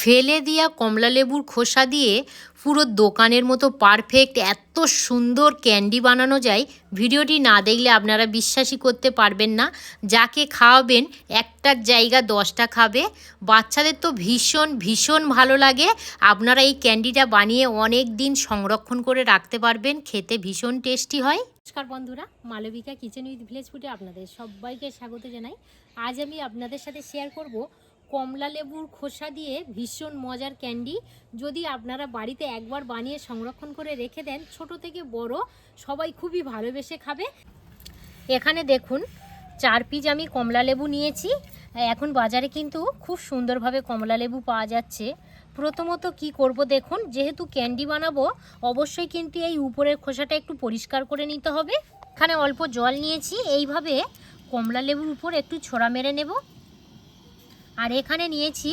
ফেলে দেওয়া কমলা লেবুর খোসা দিয়ে পুরো দোকানের মতো পারফেক্ট এত সুন্দর ক্যান্ডি বানানো যায়। ভিডিওটি না দেখলে আপনারা বিশ্বাসই করতে পারবেন না। যাকে খাওয়াবেন একটার জায়গা দশটা খাবে। বাচ্চাদের তো ভীষণ ভীষণ ভালো লাগে। আপনারা এই ক্যান্ডিটা বানিয়ে অনেক দিন সংরক্ষণ করে রাখতে পারবেন। খেতে ভীষণ টেস্টি হয়। নমস্কার বন্ধুরা, মালবিকা কিচেন উইথ ভিলেজ ফুডে আপনাদের সবাইকে স্বাগত জানাই। আজ আমি আপনাদের সাথে শেয়ার করব কমলা লেবুর খোসা দিয়ে ভীষণ মজার ক্যান্ডি। যদি আপনারা বাড়িতে একবার বানিয়ে সংরক্ষণ করে রেখে দেন, ছোট থেকে বড় সবাই খুবই ভালোবেসে খাবে। এখানে দেখুন, চার পিস আমি কমলা লেবু নিয়েছি। এখন বাজারে কিন্তু খুব সুন্দরভাবে কমলা লেবু পাওয়া যাচ্ছে। প্রথমত কি করব দেখুন, যেহেতু ক্যান্ডি বানাবো, অবশ্যই কিন্তু এই উপরের খোসাটা একটু পরিষ্কার করে নিতে হবে। এখানে অল্প জল নিয়েছি, এইভাবে কমলা লেবুর উপর একটু ছোড়া মেরে নেব। আর এখানে নিয়েছি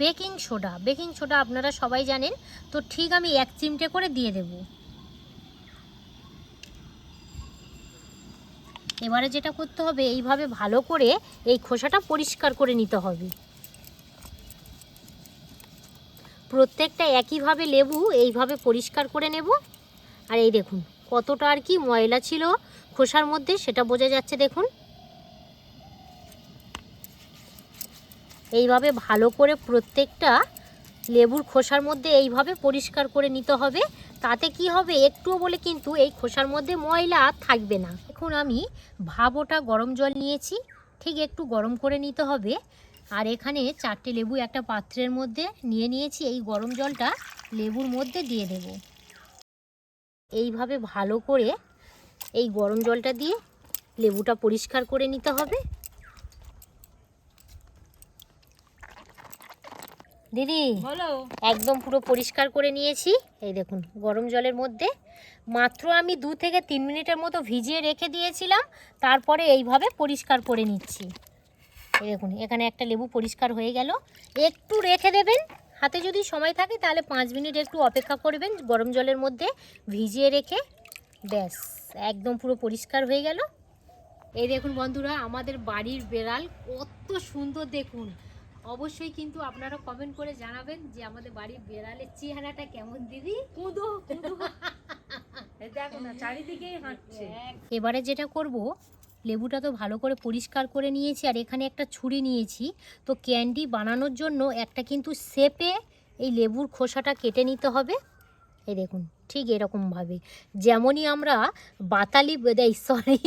বেকিং সোডা। বেকিং সোডা আপনারা সবাই জানেন, তো ঠিক আমি এক চিমটে করে দিয়ে দেব। এবারে যেটা করতে হবে, এইভাবে ভালো করে এই খোসাটা পরিষ্কার করে নিতে হবে। প্রত্যেকটা একইভাবে লেবু এইভাবে পরিষ্কার করে নেব। আর এই দেখুন, কতটা আর কি ময়লা ছিল খোসার মধ্যে, সেটা বোঝা যাচ্ছে দেখুন। এইভাবে ভালো করে প্রত্যেকটা লেবুর খোসার মধ্যে এইভাবে পরিষ্কার করে নিতে হবে। তাতে কি হবে? একটুও বলে কিন্তু এই খোসার মধ্যে ময়লা আর থাকবে না। এখন আমি ভাবোটা গরম জল নিয়েছি। ঠিক একটু গরম করে নিতে হবে। আর এখানে চারটে লেবু একটা পাত্রের মধ্যে নিয়ে নিয়েছি। এই গরম জলটা লেবুর মধ্যে দিয়ে দেব। এইভাবে ভালো করে এই গরম জলটা দিয়ে লেবুটা পরিষ্কার করে নিতে হবে। দিদি বলো। একদম পুরো পরিষ্কার করে নিয়েছি। এই দেখুন গরম জলের মধ্যে। মাত্র আমি দু থেকে তিন মিনিটের মতো ভিজিয়ে রেখে দিয়েছিলাম। তারপরে এইভাবে পরিষ্কার করে নিচ্ছি। এই দেখুন এখানে একটা লেবু পরিষ্কার হয়ে গেল। একটু রেখে দেবেন। হাতে যদি সময় থাকে তাহলে পাঁচ মিনিট একটু অপেক্ষা করবেন গরম জলের মধ্যে ভিজিয়ে রেখে। ব্যাস একদম পুরো পরিষ্কার হয়ে গেল। এই দেখুন বন্ধুরা আমাদের বাড়ির বেড়াল কত সুন্দর দেখুন। অবশ্যই কিন্তু আপনারা কমেন্ট করে জানাবেন যে আমাদের বাড়ির বেড়ালের চেহারাটা কেমন দিদি? কুঁদো কুঁদো। দেখো না চারিদিকেই হাঁটছে। এবারে যেটা করব লেবুটা তো ভালো করে পরিষ্কার করে নিয়েছি আর এখানে একটা ছুরি নিয়েছি। তো ক্যান্ডি বানানোর জন্য একটা কিন্তু শেপে এই লেবুর খোসাটা কেটে নিতে হবে। এই দেখুন ঠিক এরকমভাবে। যেমনই আমরা বাতালি সরি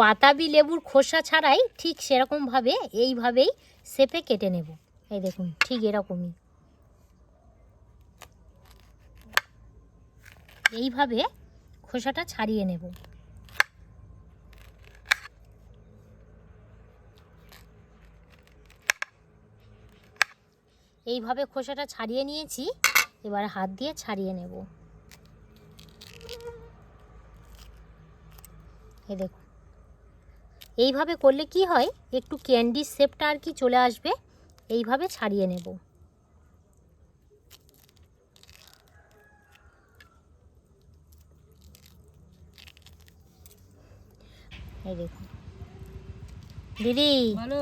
বাতাবি লেবুর খোসা ছাড়াই ঠিক সেরকমভাবে এইভাবেই শেপে কেটে নেব। এই দেখুন, ঠিক এরকমই। এইভাবে খোসাটা ছাড়িয়ে নেব। এইভাবে খোসাটা ছাড়িয়ে নিয়েছি, এবার হাত দিয়ে ছাড়িয়ে নেব। এই দেখুন। এইভাবে করলে কি হয়? একটু ক্যান্ডির শেপটা আর কি চলে আসবে। এইভাবে ছাড়িয়ে নেব। এই দেখুন। দিদি বলো।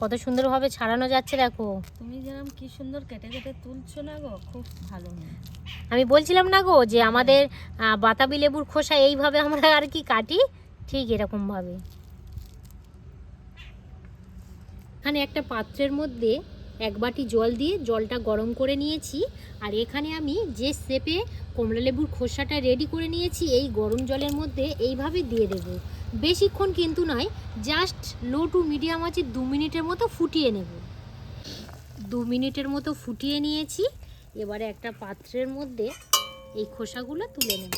কত সুন্দরভাবে ছাড়ানো যাচ্ছে দেখো। তুমি যেরকম কি সুন্দর কেটে কেটে তুলছো না গো খুব ভালো আমি বলছিলাম না গো যে আমাদের বাতাবি লেবুর খোসা এইভাবে আমরা আর কি কাটি? ঠিক এরকমভাবে। এখানে একটা পাত্রের মধ্যে এক বাটি জল দিয়ে জলটা গরম করে নিয়েছি। আর এখানে আমি যে শেপে কমলালেবুর খোসাটা রেডি করে নিয়েছি, এই গরম জলের মধ্যে এইভাবে দিয়ে দেব। বেশিক্ষণ কিন্তু নয় জাস্ট লো টু মিডিয়াম আছে, দু মিনিটের মতো ফুটিয়ে নেব। দু মিনিটের মতো ফুটিয়ে নিয়েছি, এবারে একটা পাত্রের মধ্যে এই খোসাগুলো তুলে নেব।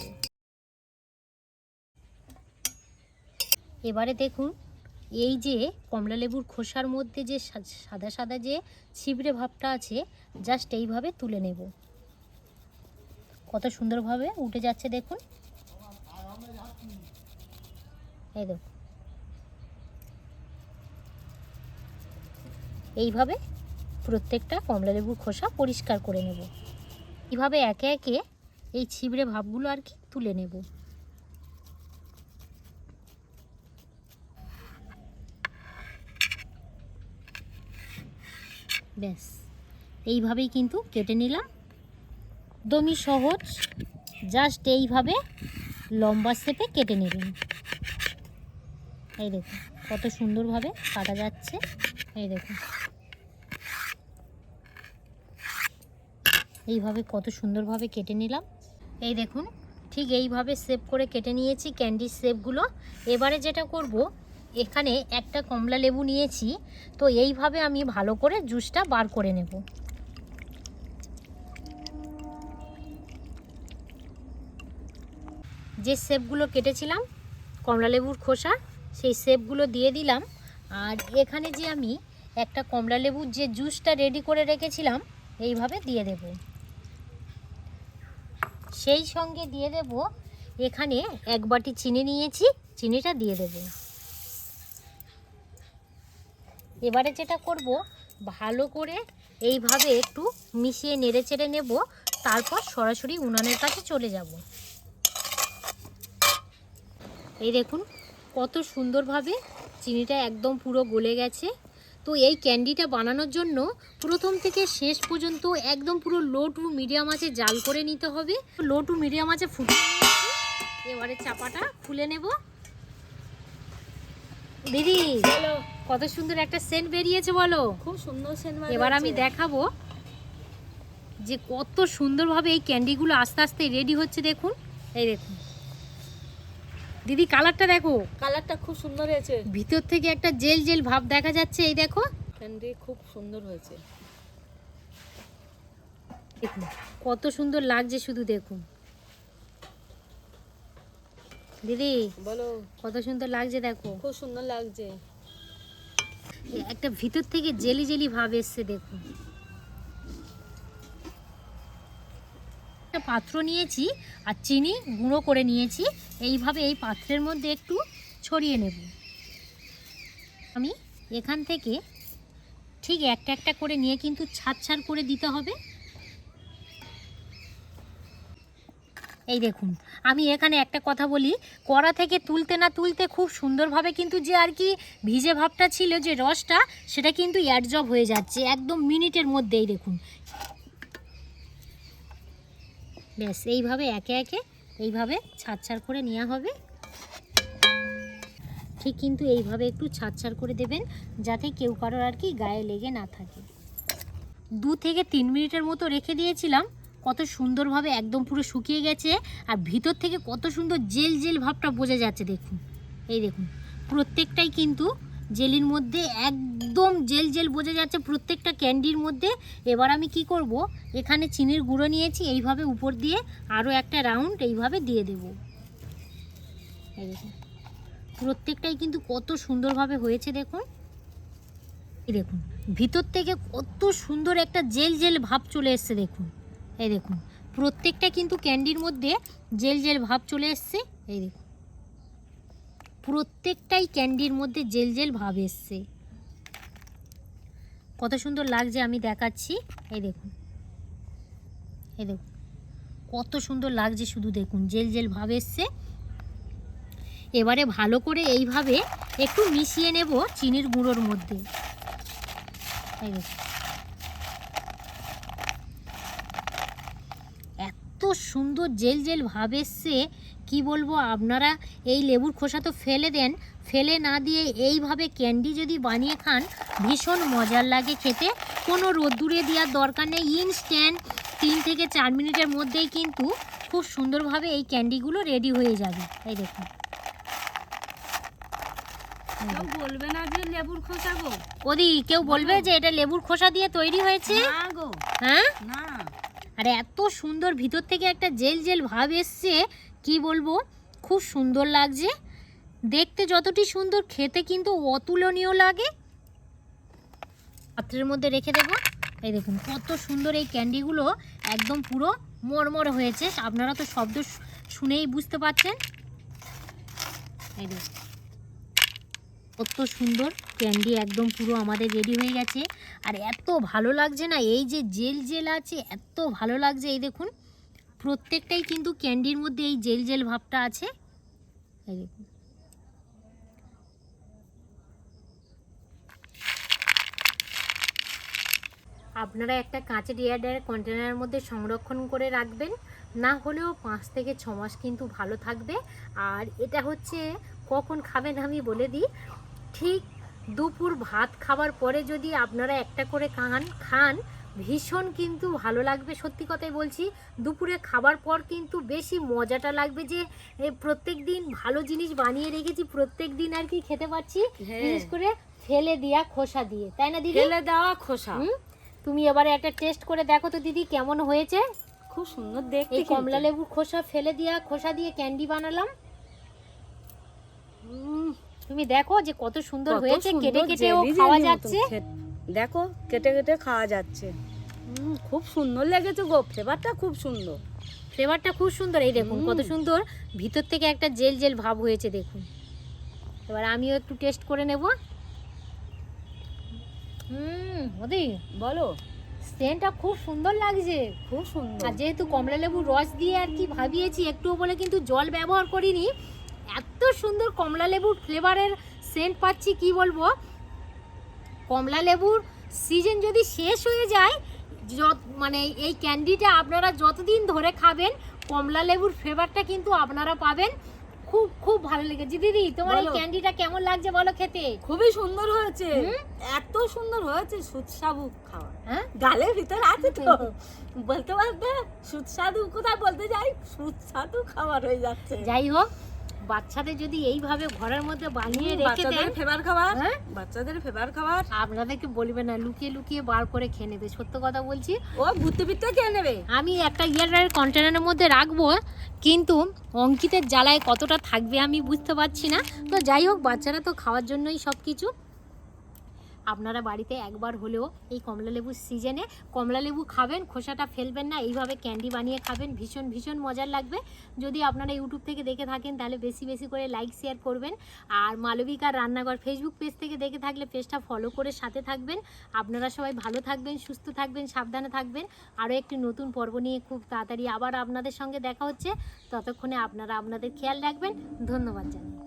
এবারে দেখুন এই যে কমলা লেবুর খোসার মধ্যে যে সাদা সাদা যে ছিবড়ে ভাবটা আছে জাস্ট এইভাবে তুলে নেব। কত সুন্দরভাবে উঠে যাচ্ছে দেখুন। এই দেখুন। এইভাবে প্রত্যেকটা কমলা লেবুর খোসা পরিষ্কার করে নেব। এইভাবে একে একে এই ছিবড়ে ভাবগুলো আর কি তুলে নেব। ব্যাস। এইভাবেই কিন্তু কেটে নিলাম। একদমই সহজ। জাস্ট এইভাবে লম্বা শেপে কেটে নেবেন। এই দেখুন, কত সুন্দরভাবে কাটা যাচ্ছে। এই দেখুন। এইভাবে কত সুন্দরভাবে কেটে নিলাম। এই দেখুন, ঠিক এইভাবে সেভ করে কেটে নিয়েছি ক্যান্ডির শেপগুলো। এবারে যেটা করব এখানে একটা কমলা লেবু নিয়েছি, তো এইভাবে আমি ভালো করে জুসটা বার করে নেব। যে শেপগুলো কেটেছিলাম, কমলা লেবুর খোসা, সেই শেপগুলো দিয়ে দিলাম। আর এখানে যে আমি একটা কমলা লেবুর যে জুসটা রেডি করে রেখেছিলাম, এইভাবে দিয়ে দেব। সেই সঙ্গে দিয়ে দেব এখানে এক বাটি চিনি নিয়েছি, চিনিটা দিয়ে দেব। এবারে যেটা করব, ভালো করে এইভাবে একটু মিশিয়ে নেড়ে চেড়ে নেব, তারপর সরাসরি উনানের কাছে চলে যাব। এই দেখুন, কত সুন্দরভাবে চিনিটা একদম পুরো গলে গেছে। তো এই ক্যান্ডিটা বানানোর জন্য প্রথম থেকে শেষ পর্যন্ত একদম পুরো লো টু মিডিয়াম আছে জাল করে নিতে হবে। লো টু মিডিয়াম আছে ফুটে। এবারে চাপাটা খুলে নেব। দিদি কত সুন্দর একটা সেন্ট বেরিয়েছে বলো। খুব সুন্দর সেন্ট এবার আমি দেখাবো যে কত সুন্দরভাবে এই ক্যান্ডিগুলো আস্তে আস্তে রেডি হচ্ছে দেখুন। এই দেখুন। দিদি কালারটা দেখো। কালারটা খুব সুন্দর হয়েছে। ভিতর থেকে একটা জেল জেল ভাব দেখা যাচ্ছে এই দেখো। ক্যান্ডি খুব সুন্দর হয়েছে। দেখুন কত সুন্দর লাগছে শুধু দেখুন। দিদি বলো। কত সুন্দর লাগছে দেখো। খুব সুন্দর লাগছে। একটা ভিতর থেকে জেলি জেলি ভাব এসছে দেখুন একটা পাত্র নিয়েছি আর চিনি গুঁড়ো করে নিয়েছি। এইভাবে এই পাত্রের মধ্যে একটু ছড়িয়ে নেব। আমি এখান থেকে ঠিক একটা একটা করে নিয়ে কিন্তু ছাড় ছাড় করে দিতে হবে। এই দেখুন, আমি এখানে একটা কথা বলি, কড়া থেকে তুলতে না তুলতে খুব সুন্দরভাবে কিন্তু যে আর কি ভিজে ভাবটা ছিল, যে রসটা, সেটা কিন্তু অ্যাডজব হয়ে যাচ্ছে, একদম মিনিটের মধ্যেই দেখুন। ব্যাস, এইভাবে একে একে, এইভাবে ছাড় ছাড় করে নেওয়া হবে। ঠিক কিন্তু এইভাবে একটু ছাড় ছাড় করে দেবেন, যাতে কেউ কারোর আর কি গায়ে লেগে না থাকে। দু থেকে তিন মিনিটের মতো রেখে দিয়েছিলাম কত সুন্দরভাবে একদম পুরো শুকিয়ে গেছে আর ভিতর থেকে কত সুন্দর জেল জেল ভাবটা বোঝা যাচ্ছে, দেখুন। এই দেখুন, প্রত্যেকটাই কিন্তু জেলির মধ্যে একদম জেল জেল বোঝা যাচ্ছে প্রত্যেকটা ক্যান্ডির মধ্যে। এবার আমি কি করব? এখানে চিনির গুঁড়ো নিয়েছি, এইভাবে উপর দিয়ে আরও একটা রাউন্ড এইভাবে দিয়ে দেব। এই দেখুন, প্রত্যেকটাই কিন্তু কত সুন্দরভাবে হয়েছে, দেখুন। দেখুন, ভিতর থেকে কত সুন্দর একটা জেল জেল ভাব চলে এসছে, দেখুন। এই দেখুন, প্রত্যেকটা কিন্তু ক্যান্ডির মধ্যে জেল জেল ভাব চলে এসছে, এই দেখুন। প্রত্যেকটাই ক্যান্ডির মধ্যে জেল জেল ভাব এসছে। কত সুন্দর লাগছে, আমি দেখাচ্ছি, এই দেখুন। এই দেখুন, কত সুন্দর লাগছে শুধু দেখুন, জেল জেল ভাব এসছে। এবারে ভালো করে এইভাবে একটু মিশিয়ে নেব চিনির গুঁড়োর মধ্যে। এই দেখুন এত সুন্দর জেল জেল ভাব এসছে কী বলব আপনারা? এই লেবুর খোসা তো ফেলে দেন ফেলে না দিয়ে এইভাবে ক্যান্ডি যদি বানিয়ে খান ভীষণ মজার লাগে খেতে। কোনো রোদ্দুরে দেওয়ার দরকার নেই ইনস্ট্যান্ট তিন থেকে চার মিনিটের মধ্যেই কিন্তু খুব সুন্দরভাবে এই ক্যান্ডিগুলো রেডি হয়ে যাবে। এই দেখুন। বলবে না যে লেবুর খোসা গো। ওদি কেউ বলবে যে এটা লেবুর খোসা দিয়ে তৈরি হয়েছে? না গো। হ্যাঁ? না। আর এত সুন্দর ভিতর থেকে একটা জেল জেল ভাব এসছে, কি বলব? খুব সুন্দর লাগছে। দেখতে যতটি সুন্দর, খেতে কিন্তু অতুলনীয় লাগে। পাত্রের মধ্যে রেখে দেবো। এই দেখুন, কত সুন্দর এই ক্যান্ডিগুলো একদম পুরো মরমর হয়েছে। আপনারা তো শব্দ শুনেই বুঝতে পারছেন। এই দেখুন কত সুন্দর ক্যান্ডি একদম পুরো আমাদের রেডি হয়ে গেছে। আর এত ভালো লাগছে না, এই যে জেল জেল আছে, এত ভালো লাগছে, এই দেখুন। প্রত্যেকটাই কিন্তু ক্যান্ডির মধ্যে এই জেল জেল ভাবটা আছে। আপনারা একটা কাঁচের এয়ারডায়ার কন্টেনারের মধ্যে সংরক্ষণ করে রাখবেন, না হলেও পাঁচ থেকে ছ মাস কিন্তু ভালো থাকবে। আর এটা হচ্ছে কখন খাবেন আমি বলে দিই ঠিক দুপুর ভাত খাবার পরে যদি আপনারা একটা করে খান খান ভীষণ কিন্তু ভালো লাগবে। সত্যি কথাই বলছি দুপুরে খাবার পর কিন্তু বেশি মজাটা লাগবে যে প্রত্যেক দিন ভালো জিনিস বানিয়ে রেখেছি প্রত্যেক দিন আর কি খেতে পাচ্ছি হ্যাঁ। বিশেষ করে ফেলে দেওয়া খোসা দিয়ে তাই না দিদি? ফেলে দেওয়া খোসা? তুমি এবারে একটা টেস্ট করে দেখো তো দিদি কেমন হয়েছে? খুব সুন্দর দেখতে এই কমলা লেবুর খোসা ফেলে দিয়া খোসা দিয়ে ক্যান্ডি বানালাম। তুমি দেখো যে কত সুন্দর হয়েছে কেটে কেটেও খাওয়া যাচ্ছে। দেখো কেটে কেটে খাওয়া যাচ্ছে। খুব সুন্দর লেগেছে গো ফ্লেভারটা খুব সুন্দর। ফ্লেভারটা খুব সুন্দর এই দেখুন কত সুন্দর। ভিতর থেকে একটা জেল জেল ভাব হয়েছে দেখুন। এবার আমিও একটু টেস্ট করে নেব। হুম ওদি বলো। সেন্টটা খুব সুন্দর লাগছে। খুব সুন্দর। আর যেহেতু কমলা লেবুর রস দিয়ে আর কি ভাবিয়েছি একটু বলে কিন্তু জল ব্যবহার করিনি। এত সুন্দর কমলা লেবুর ফ্লেভারের সেন্ট পাচ্ছি কি বলব? কমলা লেবুর সিজন যদি শেষ হয়ে যায় যত মানে এই ক্যান্ডিটা আপনারা যতদিন ধরে খাবেন কমলা লেবুর ফ্লেভারটা কিন্তু আপনারা পাবেন। খুব খুব ভালো লেগেছে। দিদি তোমার এই ক্যান্ডিটা কেমন লাগছে বলো খেতে? খুবই সুন্দর হয়েছে। এত সুন্দর হয়েছে সুস্বাদু খাওয়া। হ্যাঁ? গালের ভিতর আছে তো। বলতে বলতে সুস্বাদু কোথায় বলতে যাই? সুস্বাদু খাবার হয়ে যাচ্ছে। যাই হোক বাচ্চাদের যদি এইভাবে ঘরের মধ্যে বানিয়ে রেখে দেন ফেভার খাবার হ্যাঁ? বাচ্চাদের ফেভার খাবার। আপনাদেরকে বলবে না লুকিয়ে লুকিয়ে বার করে খেয়ে নেবে সত্য কথা বলছি। ও ঘুরতে ফিরতে খেয়ে নেবে। আমি একটা ইয়ারের কন্টেনারের মধ্যে রাখব কিন্তু অঙ্কিতের জ্বালায় কতটা থাকবে আমি বুঝতে পারছি না। তো যাই হোক বাচ্চারা তো খাওয়ার জন্যই সব কিছু আপনারা বাড়িতে একবার হলেও এই কমলা লেবুর সিজনে কমলা লেবু খাবেন, খোসাটা ফেলবেন না, এইভাবে ক্যান্ডি বানিয়ে খাবেন, ভীষণ ভীষণ মজার লাগবে। যদি আপনারা ইউটিউব থেকে দেখে থাকেন, তাহলে বেশি বেশি করে লাইক শেয়ার করবেন। আর মালবিকার রান্নাঘর ফেসবুক পেজ থেকে দেখে থাকলে পেজটা ফলো করে সাথে থাকবেন। আপনারা সবাই ভালো থাকবেন, সুস্থ থাকবেন, সাবধানে থাকবেন। আরও একটি নতুন পর্ব নিয়ে খুব তাড়াতাড়ি আবার আপনাদের সঙ্গে দেখা হচ্ছে। ততক্ষণে আপনারা আপনাদের খেয়াল রাখবেন। ধন্যবাদ জানাই।